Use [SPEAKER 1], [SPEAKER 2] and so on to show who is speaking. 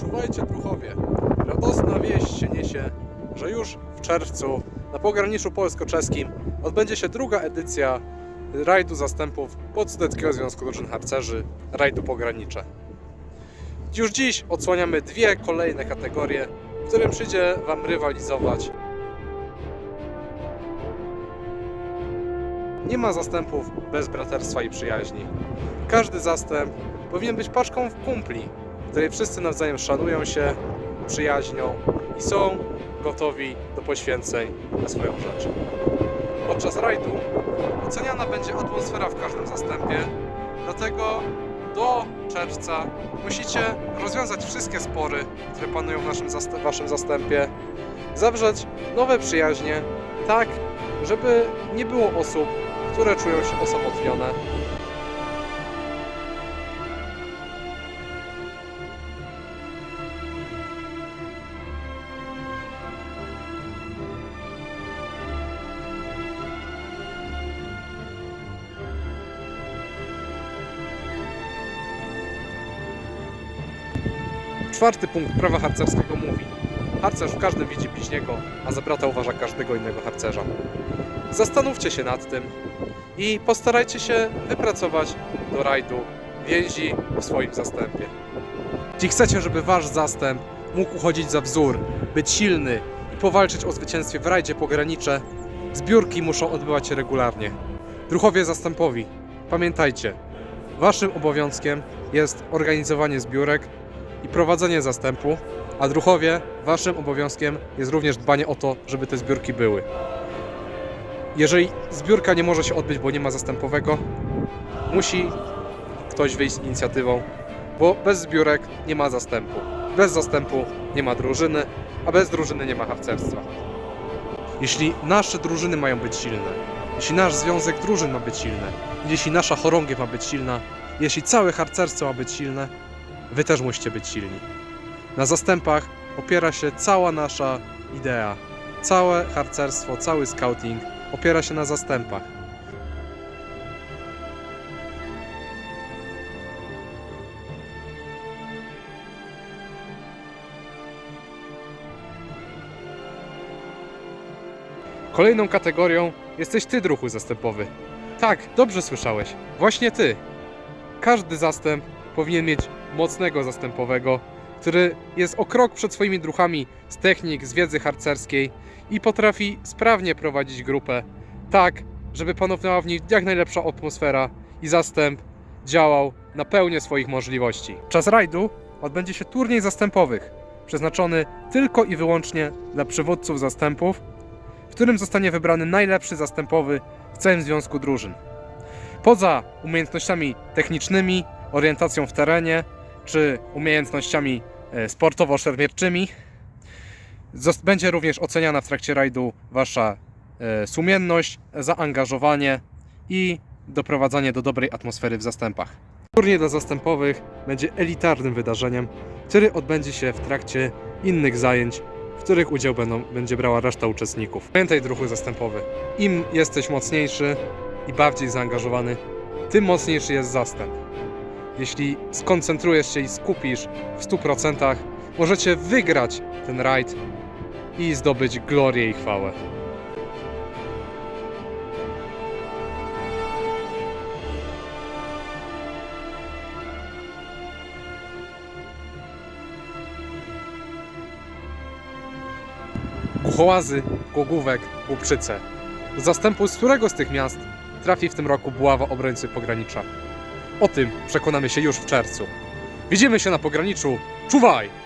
[SPEAKER 1] Czuwajcie druchowie. Radosna wieść się niesie, że już w czerwcu na pograniczu polsko-czeskim odbędzie się druga edycja rajdu zastępów Podsudeckiego Związku Drużyn Harcerzy Rajdu Pogranicze. Już dziś odsłaniamy dwie kolejne kategorie, w którym przyjdzie Wam rywalizować. Nie ma zastępów bez braterstwa i przyjaźni. Każdy zastęp powinien być paczką kumpli, w której wszyscy nawzajem szanują się, przyjaźnią i są gotowi do poświęceń na swoją rzecz. Podczas rajdu oceniana będzie atmosfera w każdym zastępie, dlatego do czerwca musicie rozwiązać wszystkie spory, które panują w naszym zast- waszym zastępie, zawrzeć nowe przyjaźnie, tak, żeby nie było osób, które czują się osamotnione. Czwarty punkt prawa harcerskiego mówi: Harcerz w każdym widzi bliźniego, a za brata uważa każdego innego harcerza. Zastanówcie się nad tym i postarajcie się wypracować do rajdu więzi w swoim zastępie. Jeśli chcecie, żeby wasz zastęp mógł uchodzić za wzór, być silny i powalczyć o zwycięstwie w rajdzie pogranicze, zbiórki muszą odbywać się regularnie. Druchowie zastępowi, pamiętajcie, waszym obowiązkiem jest organizowanie zbiórek i prowadzenie zastępu, a druchowie, waszym obowiązkiem jest również dbanie o to, żeby te zbiórki były. Jeżeli zbiórka nie może się odbyć, bo nie ma zastępowego, musi ktoś wyjść z inicjatywą, bo bez zbiórek nie ma zastępu. Bez zastępu nie ma drużyny, a bez drużyny nie ma harcerstwa. Jeśli nasze drużyny mają być silne, jeśli nasz związek drużyn ma być silny, jeśli nasza chorągiew ma być silna, jeśli całe harcerstwo ma być silne, wy też musicie być silni. Na zastępach opiera się cała nasza idea. Całe harcerstwo, cały scouting opiera się na zastępach. Kolejną kategorią jesteś ty, druhu zastępowy. Tak, dobrze słyszałeś. Właśnie ty. Każdy zastęp powinien mieć mocnego zastępowego, który jest o krok przed swoimi druchami z technik, z wiedzy harcerskiej i potrafi sprawnie prowadzić grupę tak, żeby panowała w niej jak najlepsza atmosfera i zastęp działał na pełnię swoich możliwości. Czas rajdu odbędzie się turniej zastępowych, przeznaczony tylko i wyłącznie dla przywódców zastępów, w którym zostanie wybrany najlepszy zastępowy w całym związku drużyn. Poza umiejętnościami technicznymi, orientacją w terenie czy umiejętnościami e, sportowo-szermierczymi, będzie również oceniana w trakcie rajdu Wasza e, sumienność, zaangażowanie i doprowadzanie do dobrej atmosfery w zastępach. Turniej dla zastępowych będzie elitarnym wydarzeniem, który odbędzie się w trakcie innych zajęć, w których udział będą, będzie brała reszta uczestników. Pamiętaj, druhu zastępowy, im jesteś mocniejszy i bardziej zaangażowany, tym mocniejszy jest zastęp. Jeśli skoncentrujesz się i skupisz w 100%, możecie wygrać ten rajd i zdobyć glorię i chwałę. Głuchołazy, Głogówek, Łupczyce. Do zastępu z którego z tych miast trafi w tym roku buława obrońcy pogranicza? O tym przekonamy się już w czerwcu. Widzimy się na pograniczu. Czuwaj!